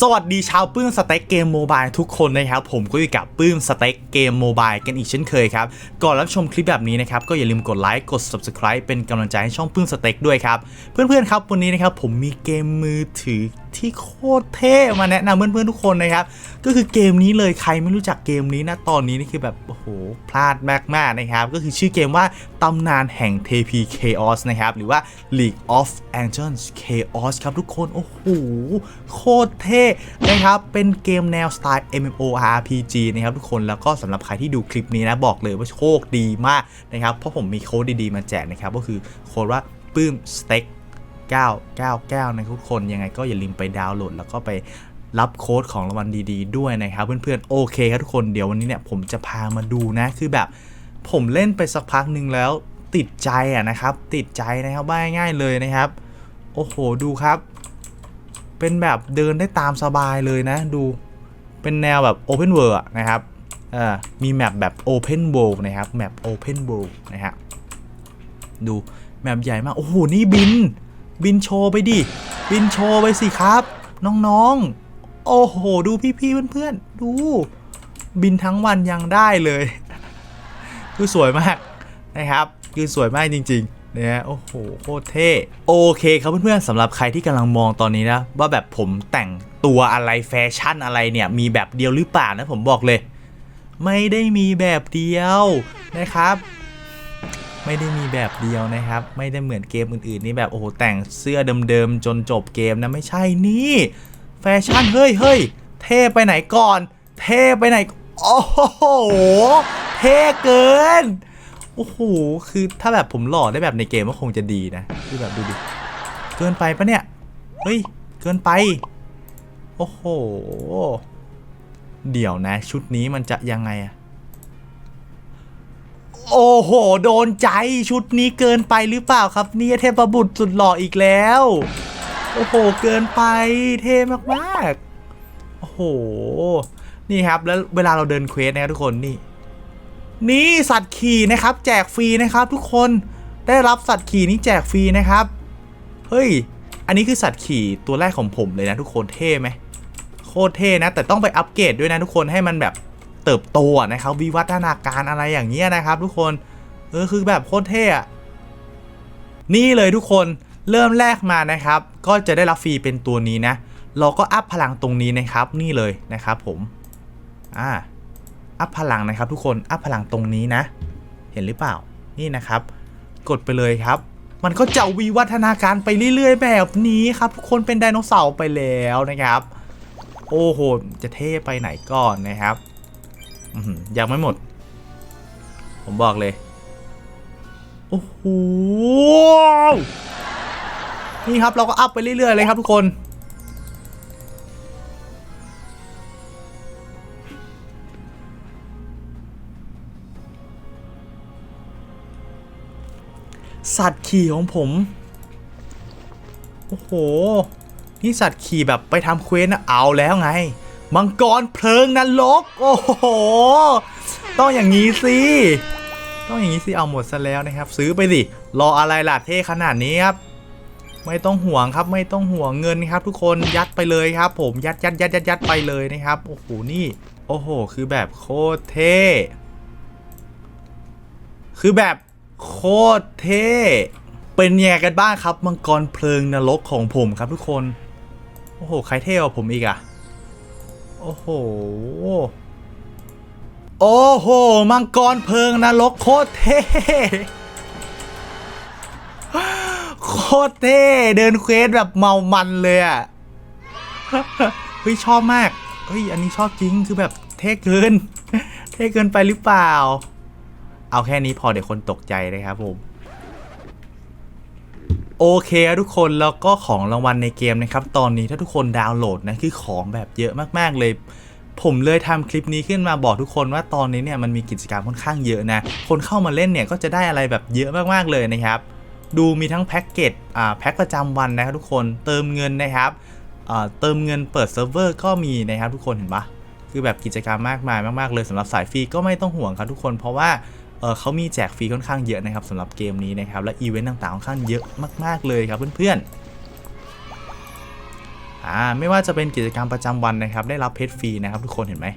สวัสดีชาวปื้มสเต็กเกมโมบายทุกคนนะครับ ผมก็อยู่กับปื้มสเต็กเกมโมบายกันอีกเช่นเคยครับ ก่อนรับชมคลิปแบบนี้นะครับ ก็อย่าลืมกดไลค์กด Subscribe เป็นกำลังใจให้ช่องปื้มสเต็กด้วยครับ เพื่อนๆครับ วันนี้นะครับผมมีเกมมือถือ ที่โคตรเท่มาแนะนำเพื่อนๆทุกคนนะครับ ก็คือเกมนี้เลยใครไม่รู้จักเกมนี้นะตอนนี้นี่คือแบบโอ้โหพลาดมากๆนะครับ ก็คือชื่อเกมว่าตำนานแห่งเทพี Chaos นะครับ หรือว่า League of Angels Chaos ครับทุกคน โอ้โหโคตรเท่นะครับ เป็นเกมแนวสไตล์ MMORPG นะครับทุกคนแล้วก็สำหรับใครที่ดูคลิปนี้นะบอกเลยว่าโชคดีมากนะครับ เพราะผมมีโค้ดดีๆมาแจกนะครับ ก็คือโค้ดว่าปื้มสเต็ก 999 นะทุกคนยังไงก็อย่าลืมไปดาวน์โหลด แล้วก็ไปรับโค้ดของรางวัลดี ๆ ด้วยนะครับ เพื่อนๆ โอเคครับทุกคนเดี๋ยววันนี้เนี่ยผมจะพามาดูนะ คือแบบผมเล่นไปสักพักหนึ่งแล้วติดใจอะนะครับ ติดใจนะครับว่าง่ายๆเลยนะครับ โอ้โหดูครับ เป็นแบบเดินได้ตามสบายเลยนะ ดูเป็นแนวแบบ Open World นะครับมีแมปแบบ Open World นะครับแมป Open World นะฮะดูแมปใหญ่มาก โอ้โห นี่บิน บินโชว์ไปดิ บินโชว์ไปสิครับ น้องๆ โอ้โห ดูพี่ๆเพื่อนๆ ดู บินทั้งวันยังได้เลยคือสวยมากนะครับคือสวยมากจริงๆนะฮะโอ้โหโคตรเท่โอเคครับเพื่อนๆสำหรับใครที่กำลังมองตอนนี้นะว่าแบบผมแต่งตัวอะไรแฟชั่นอะไรเนี่ยมีแบบเดียวหรือเปล่านะผมบอกเลย ไม่ได้มีแบบเดียวนะครับ ไม่ได้มีแบบเดียวนะครับ ไม่ได้เหมือนเกมอื่นๆนี่แบบโอ้โหแต่งเสื้อเดิมๆจนจบเกมนะไม่ใช่นี่ แฟชั่นเฮ้ยเฮ้ยเท่ไปไหนก่อน เท่ไปไหนโอ้โหเท่เกินโอ้โหคือถ้าแบบผมหล่อได้แบบในเกมก็คงจะดีนะคือแบบดูดิเกินไปปะเนี่ยเฮ้ยเกินไปโอ้โห เดี๋ยวนะ ชุดนี้มันจะยังไงอะ โอ้โห โดนใจชุดนี้เกินไปหรือเปล่าครับเนี่ยเทพบุตรสุดหล่ออีกแล้ว โอ้โห เกินไปเท่มากๆ โอ้โห นี่ครับแล้วเวลาเราเดินเควสนะครับทุกคนนี่ นี่สัตว์ขี่นะครับ แจกฟรีนะครับ ทุกคนได้รับสัตว์ขี่นี้แจกฟรีนะครับ เฮ้ย อันนี้คือสัตว์ขี่ตัวแรกของผมเลยนะทุกคนเท่ไหมโคตรเท่นะ แต่ต้องไปอัปเกรดด้วยนะทุกคนให้มันแบบ เติบโตนะครับวิวัฒนาการอะไรอย่างเงี้ยนะครับ ทุกคนเออคือแบบโคตรเท่อะนี่เลยทุกคนเริ่มแรกมานะครับ ก็จะได้รับฟรีเป็นตัวนี้นะ เราก็อัพพลังตรงนี้นะครับ นี่เลยนะครับ ผมอ่าอัพพลังนะครับ ทุกคนอัพพลังตรงนี้นะ เห็นหรือเปล่านี่นะครับ กดไปเลยครับ มันก็จะวิวัฒนาการไปเรื่อย ๆ แบบนี้ครับทุกคนเป็นไดโนเสาร์ไปแล้วนะครับ โอ้โหจะเท่ไปไหนก่อนนะครับ ยังไม่หมด ผมบอกเลย โอ้โห นี่ครับเราก็อัพไปเรื่อย ๆ เลยครับทุกคนสัตว์ขี่ของผม โอ้โห นี่สัตว์ขี่แบบไปทำเควสนะเอาแล้วไง มังกรเพลิงนรก โอ้โห ต้องอย่างนี้สิ ต้องอย่างนี้สิ เอาหมดซะแล้วนะครับ ซื้อไปสิ รออะไรล่ะเท่ขนาดนี้ครับ ไม่ต้องห่วงครับ ไม่ต้องห่วงเงินครับ ทุกคน ยัดไปเลยครับ ผม ยัดยัดยัดยัดยัดไปเลยนะครับ โอ้โห นี่ โอ้โห คือแบบโคตรเท่ คือแบบโคตรเท่ เป็นยังกันบ้างครับ มังกรเพลิงนรกของผมครับทุกคน โอ้โห ใครเท่กว่าผมอีกอะ โอ้โห โอ้โห มังกรเพลิงนรกโคตรเท่โคตรเท่เดินเควสแบบเมามันเลยอะเฮ้ยชอบมากเฮ้ยอันนี้ชอบจริงคือแบบเท่เกิน เท่เกินไปหรือเปล่า เอาแค่นี้พอเดี๋ยวคนตกใจนะครับผม โอเคทุกคนแล้วก็ของรางวัลในเกมนะครับ ตอนนี้ถ้าทุกคนดาวน์โหลดนะคือของแบบเยอะมากๆเลย ผมเลยทำคลิปนี้ขึ้นมาบอกทุกคนว่าตอนนี้เนี่ยมันมีกิจกรรมค่อนข้างเยอะนะ คนเข้ามาเล่นเนี่ยก็จะได้อะไรแบบเยอะมากๆเลยนะครับ ดูมีทั้งแพ็กเกจอ่าแพ็กประจำวันนะครับทุกคนเติมเงินนะครับอ่าเติมเงินเปิดเซิร์ฟเวอร์ก็มีนะครับทุกคนเห็นปะคือแบบกิจกรรมมากมายมากๆเลยสำหรับสายฟรีก็ไม่ต้องห่วงครับทุกคนเพราะว่า เเขามีแจกฟรีค่อนข้างเยอะนะครับสำหรับเกมนี้นะครับ และอีเวนต์ต่างๆค่อนข้างเยอะมาก ๆเลยครับเพื่อนๆอ่าไม่ว่าจะเป็นกิจกรรมประจำวันนะครับ ได้รับเพชรฟรีนะครับ ทุกคนเห็นไหม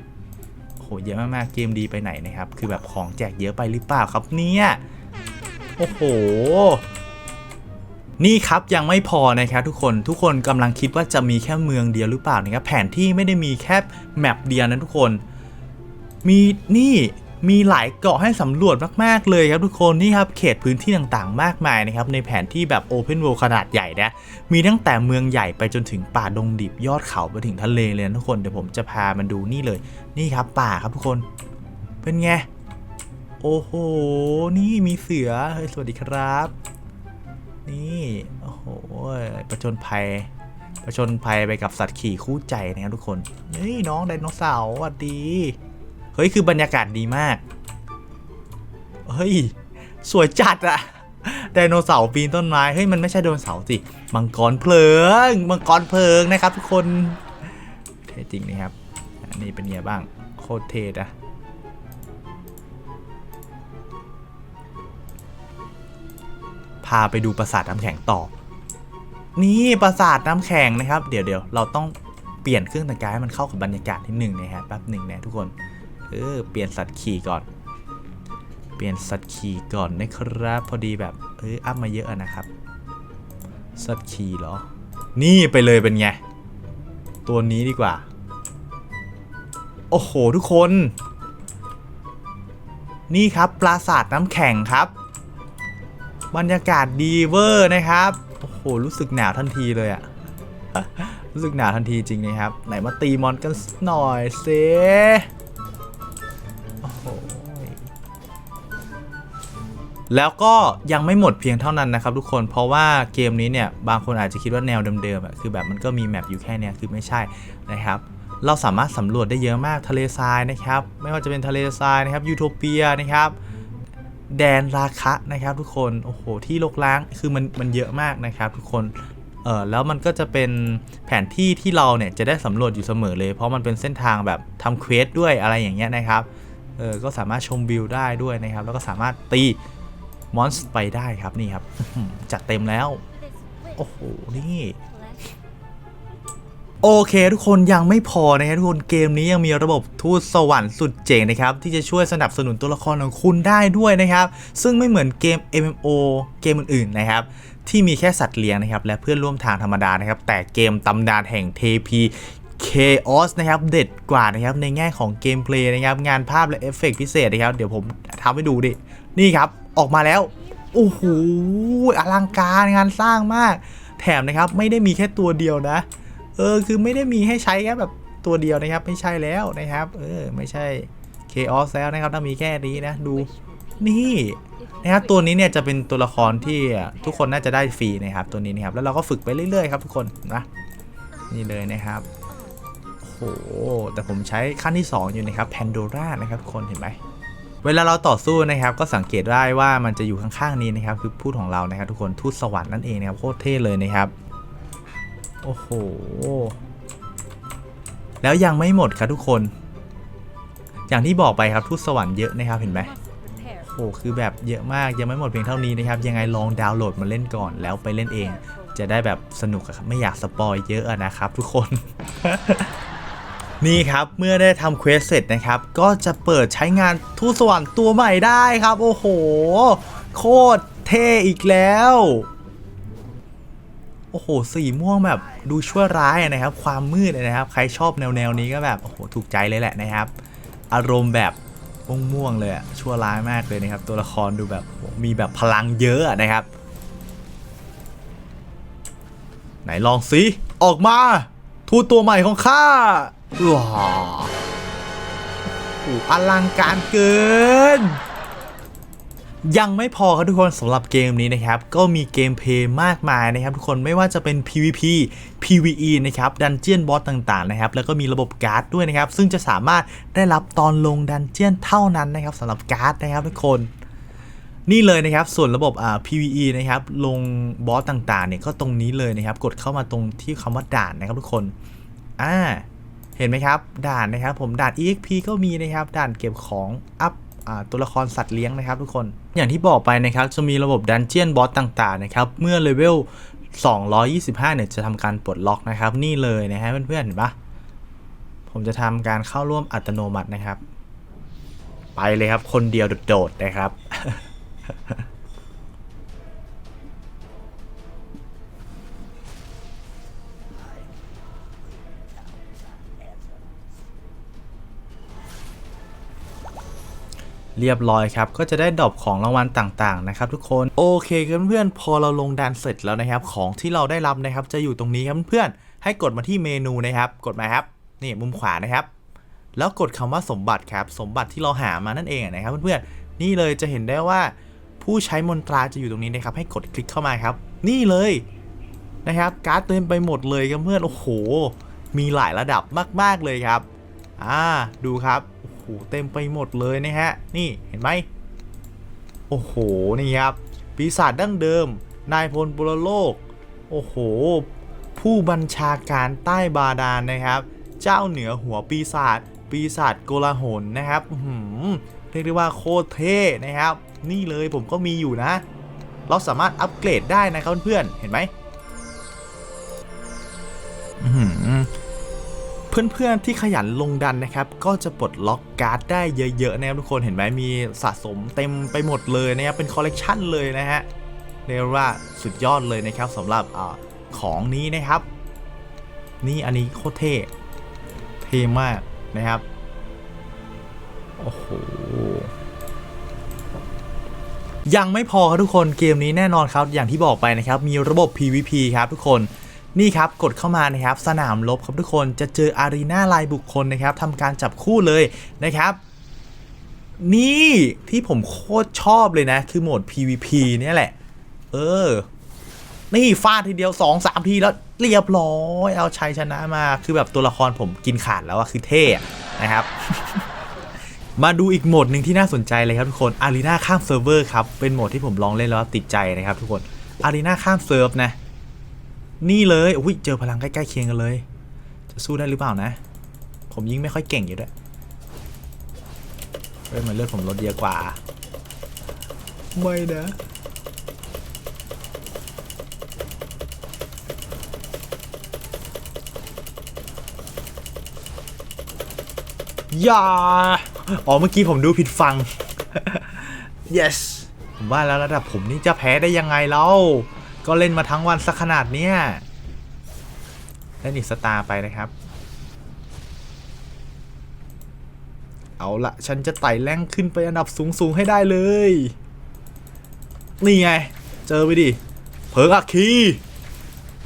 โอ้โหเยอะมากๆเกมดีไปไหนนะครับ คือแบบของแจกเยอะไปหรือเปล่าครับเนี่ยโอ้โหนี่ครับยังไม่พอนะครับทุกคนทุกคนกำลังคิดว่าจะมีแค่เมืองเดียวหรือเปล่านะครับแผนที่ไม่ได้มีแค่แมปเดียวนะทุกคน มีนี่ มีหลายเกาะให้สำรวจมาก ๆ เลยครับทุกคนนี่ครับเขตพื้นที่ต่างๆ มากมายนะครับในแผนที่แบบ Open World ขนาดใหญ่นะมีตั้งแต่เมืองใหญ่ไปจนถึงป่าดงดิบยอดเขาไปถึงทะเลเลยนะทุกคนเดี๋ยวผมจะพามันดูนี่เลย นี่ครับป่าครับทุกคนเป็นไงโอ้โห นี่มีเสือเฮ้ยสวัสดีครับ นี่โอ้โหประจนภัยประจนภัยไปกับสัตว์ขี่คู่ใจนะครับทุกคนเฮ้ยน้องไดโนเสาร์สวัสดี เฮ้ยคือบรรยากาศดีมาก เฮ้ย สวยจัดอะไดโนเสาร์ปีนต้นไม้เฮ้ยมันไม่ใช่ไดโนเสาร์สิมังกรเพลิงมังกรเพลิงนะครับ ทุกคนเท่จริงนะครับอันนี้เป็นไงบ้างโคตรเท่อะพาไปดูปราสาทน้ำแข็งต่อ นี่ปราสาทน้ำแข็งนะครับ เดี๋ยวเดี๋ยวเราต้องเปลี่ยนเครื่องแต่งกายให้มันเข้ากับบรรยากาศนิดหนึ่งนะฮะแป๊บหนึ่งนะทุกคน เออ เปลี่ยนสัตว์ขี่ก่อน เปลี่ยนสัตว์ขี่ก่อนนะครับ พอดีแบบเอออัพมาเยอะนะครับ สัตว์ขี่เหรอ นี่ไปเลยเป็นไง ตัวนี้ดีกว่า โอ้โห ทุกคน นี่ครับปราสาทน้ำแข็งครับ บรรยากาศดีเวอร์นะครับ โอ้โห รู้สึกหนาวทันทีเลยอะรู้สึกหนาวทันทีจริงนะครับ ไหนมาตีมอนกันหน่อยเซ แล้วก็ยังไม่หมดเพียงเท่านั้นนะครับทุกคนเพราะว่าเกมนี้เนี่ยบางคนอาจจะคิดว่าแนวเดิมๆอะคือแบบมันก็มีแมปอยู่แค่นี้คือไม่ใช่นะครับเราสามารถสำรวจได้เยอะมากทะเลทรายนะครับไม่ว่าจะเป็นทะเลทรายนะครับยูโทเปียนะครับแดนราคะนะครับทุกคนโอ้โหที่ลกล้างคือมันมันเยอะมากนะครับทุกคนเออแล้วมันก็จะเป็นแผนที่ที่เราเนี่ยจะได้สำรวจอยู่เสมอเลย เพราะมันเป็นเส้นทางแบบทำเควสด้วยอะไรอย่างเงี้ยนะครับเออก็สามารถชมวิวได้ด้วยนะครับ แล้วก็สามารถตี มอนสไปได้ครับนี่ครับ จัดเต็มแล้ว โอ้โห นี่โอเค ทุกคนยังไม่พอนะครับทุกคนเกมนี้ยังมีระบบทูตสวรรค์สุดเจ๋งนะครับ ที่จะช่วยสนับสนุนตัวละครของคุณได้ด้วยนะครับ ซึ่งไม่เหมือนเกม MMO เกมอื่นๆนะครับ ที่มีแค่สัตว์เลี้ยงนะครับและเพื่อนร่วมทางธรรมดานะครับ แต่เกมตำนานแห่งเทพี Chaos นะครับ เด็ดกว่านะครับ ในแง่ของเกมเพลย์นะครับ งานภาพและเอฟเฟกต์พิเศษนะครับ เดี๋ยวผมทำให้ดูดิ นี่ครับ ออกมาแล้วโอ้โหอลังการงานสร้างมาก แถมนะครับไม่ได้มีแค่ตัวเดียวนะ เออคือไม่ได้มีให้ใช้แค่แบบตัวเดียวนะครับ ไม่ใช่แล้วนะครับ เออไม่ใช่ Chaos แล้วนะครับถ้ามีแค่นี้นะดูนี่นะครับตัวนี้เนี่ยจะเป็นตัวละครที่ทุกคนน่าจะได้ฟรีนะครับตัวนี้นะครับแล้วเราก็ฝึกไปเรื่อยๆครับทุกคนนะนี่เลยนะครับโอ้โหแต่ผมใช้ขั้นที่ 2 อยู่นะครับ Pandora นะครับทุกคนเห็นไหม เวลาเราต่อสู้นะครับก็สังเกตได้ว่ามันจะอยู่ข้างๆนี้นะครับคือพูดของเรานะครับทุกคนทูตสวรรค์นั่นเองนะครับโคตรเท่เลยนะครับโอ้โหแล้วยังไม่หมดครับทุกคน อย่างที่บอกไปครับทูตสวรรค์เยอะนะครับเห็นไหมโอ้คือแบบเยอะมากยังไม่หมดเพียงเท่านี้นะครับยังไงลองดาวน์โหลดมาเล่นก่อนแล้วไปเล่นเอง จะได้แบบสนุกครับไม่อยากสปอยเยอะนะครับทุกคน นี่ครับเมื่อได้ทำเควสเสร็จนะครับ ก็จะเปิดใช้งานทูตสวรรค์ตัวใหม่ได้ครับ โอ้โห โคตรเท่อีกแล้ว โอ้โห สีม่วงแบบดูชั่วร้ายนะครับ ความมืดนะครับ ใครชอบแนวแนวนี้ก็แบบ โอ้โห ถูกใจเลยแหละนะครับ อารมณ์แบบม่วงๆเลยชั่วร้ายมากเลยนะครับ ตัวละครดูแบบมีแบบพลังเยอะอะนะครับ ไหนลองสิออกมาทูตตัวใหม่ของข้า ว้าวโอ้อลังการเกิน ยังไม่พอครับทุกคนสำหรับเกมนี้นะครับ ก็มีเกมเพลย์มากมายนะครับทุกคนไม่ว่าจะเป็น PVP PVE นะครับดันเจียนบอสต่างๆนะครับแล้วก็มีระบบการ์ดด้วยนะครับ ซึ่งจะสามารถได้รับตอนลงดันเจียนเท่านั้นนะครับสำหรับการ์ดนะครับทุกคนนี่เลยนะครับส่วนระบบอ่า PVE นะครับลงบอสต่างๆเนี่ยก็ตรงนี้เลยนะครับ กดเข้ามาตรงที่คำว่าด่านนะครับทุกคนอ่า เห็นไหมครับ ด่านนะครับผมด่าน EXP ก็มีนะครับ ด่านเก็บของอัพตัวละครสัตว์เลี้ยงนะครับทุกคน อย่างที่บอกไปนะครับ จะมีระบบดันเจียนบอสต่างๆนะครับ เมื่อเลเวล 225 เนี่ยจะทำการปลดล็อกนะครับ นี่เลยนะฮะเพื่อนๆเห็นปะผมจะทำการเข้าร่วมอัตโนมัตินะครับ ไปเลยครับคนเดียวโดดๆนะครับ เรียบร้อยครับ ก็จะได้ดอปของรางวัลต่างๆนะครับทุกคน โอเคเพื่อนๆพอเราลงดันเสร็จแล้วนะครับ ของที่เราได้รับนะครับ จะอยู่ตรงนี้ครับเพื่อนๆให้กดมาที่เมนูนะครับ กดมาครับ นี่มุมขวานะครับ แล้วกดคำว่าสมบัติครับ สมบัติที่เราหามานั่นเองนะครับเพื่อนๆนี่เลยจะเห็นได้ว่า ผู้ใช้มนตราจะอยู่ตรงนี้นะครับ ให้กดคลิกเข้ามาครับ นี่เลยนะครับการ์ดเต็มไปหมดเลยครับเพื่อนโอ้โห มีหลายระดับมาก ๆเลยครับ อ่าดูครับ โหเต็มไปหมดเลยนะฮะ นี่เห็นไหมโอ้โห นี่ครับ ปีศาจดั้งเดิม นายพลบุรโลก โอ้โห ผู้บัญชาการใต้บาดาลนะครับ เจ้าเหนือหัวปีศาจ ปีศาจโกลาหลนะครับหือเรียกได้ว่าโคตรเท่นะครับ นี่เลยผมก็มีอยู่นะ เราสามารถอัปเกรดได้นะครับเพื่อนๆเห็นไหม เพื่อนๆที่ขยันลงดันนะครับ ก็จะปลดล็อกการ์ดได้เยอะๆนะครับทุกคนเห็นไหมมีสะสมเต็มไปหมดเลยนะครับเป็นคอลเลกชันเลยนะฮะเรียกว่าสุดยอดเลยนะครับสำหรับอของนี้นะครับ นี่อันนี้โคตรเท่เท่มากนะครับโอ้โหยังไม่พอครับทุกคนเกมนี้แน่นอนครับ อย่างที่บอกไปนะครับ มีระบบ PVP ครับทุกคน นี่ครับกดเข้ามานะครับสนามรบครับทุกคนจะเจออารีนาลายบุคคลนะครับทำการจับคู่เลยนะครับนี่ที่ผมโคตรชอบเลยนะ คือโหมด PVP เนี่ยแหละ เออ นี่ฟาดทีเดียว2 3ทีแล้วเรียบร้อยเอาชัยชนะมา คือแบบตัวละครผมกินขาดแล้วอะคือเท่นะครับ มาดูอีกโหมดหนึ่งที่น่าสนใจเลยครับทุกคนอารีนาข้ามเซิร์ฟเวอร์ครับ เป็นโหมดที่ผมลองเล่นแล้วติดใจนะครับทุกคนอารีนาข้ามเซิร์ฟนะ นี่เลยอุ้ยเจอพลังใกล้ๆเคียงกันเลย จะสู้ได้หรือเปล่านะ ผมยิงไม่ค่อยเก่งอยู่ด้วยเฮ้ยมันเลือดผมลดเยอะกว่า ไม่นะอย่าอ๋อเมื่อกี้ผมดูผิดฟัง yes ผมว่าแล้วระดับผมนี่จะแพ้ได้ยังไงเล่า ก็เล่นมาทั้งวันสักขนาดเนี้ยเล่นอีกสตาร์ไปนะครับ เอาละฉันจะไต่แรงขึ้นไปอันดับสูงสูงให้ได้เลย นี่ไง เจอไปดิ เพิงอักคี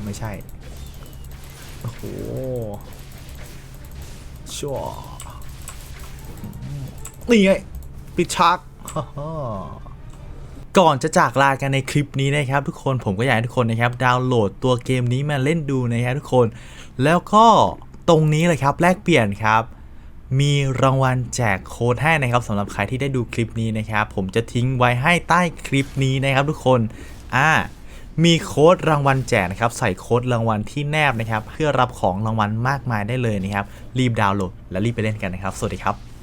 ไม่ใช่ โอ้โหชัวนี่ไง ปิดฉาก ก่อนจะจากลากันในคลิปนี้นะครับ ทุกคนผมก็อยากให้ทุกคนนะครับ ดาวน์โหลดตัวเกมนี้มาเล่นดูนะครับทุกคน แล้วก็ตรงนี้เลยครับแลกเปลี่ยนครับ มีรางวัลแจกโค้ดให้นะครับสำหรับใครที่ได้ดูคลิปนี้นะครับ ผมจะทิ้งไว้ให้ใต้คลิปนี้นะครับ ทุกคนอ่ามีโค้ดรางวัลแจกนะครับ ใส่โค้ดรางวัลที่แนบนะครับ เพื่อรับของรางวัลมากมายได้เลยนะครับ รีบดาวน์โหลดและรีบไปเล่นกันนะครับ สวัสดีครับ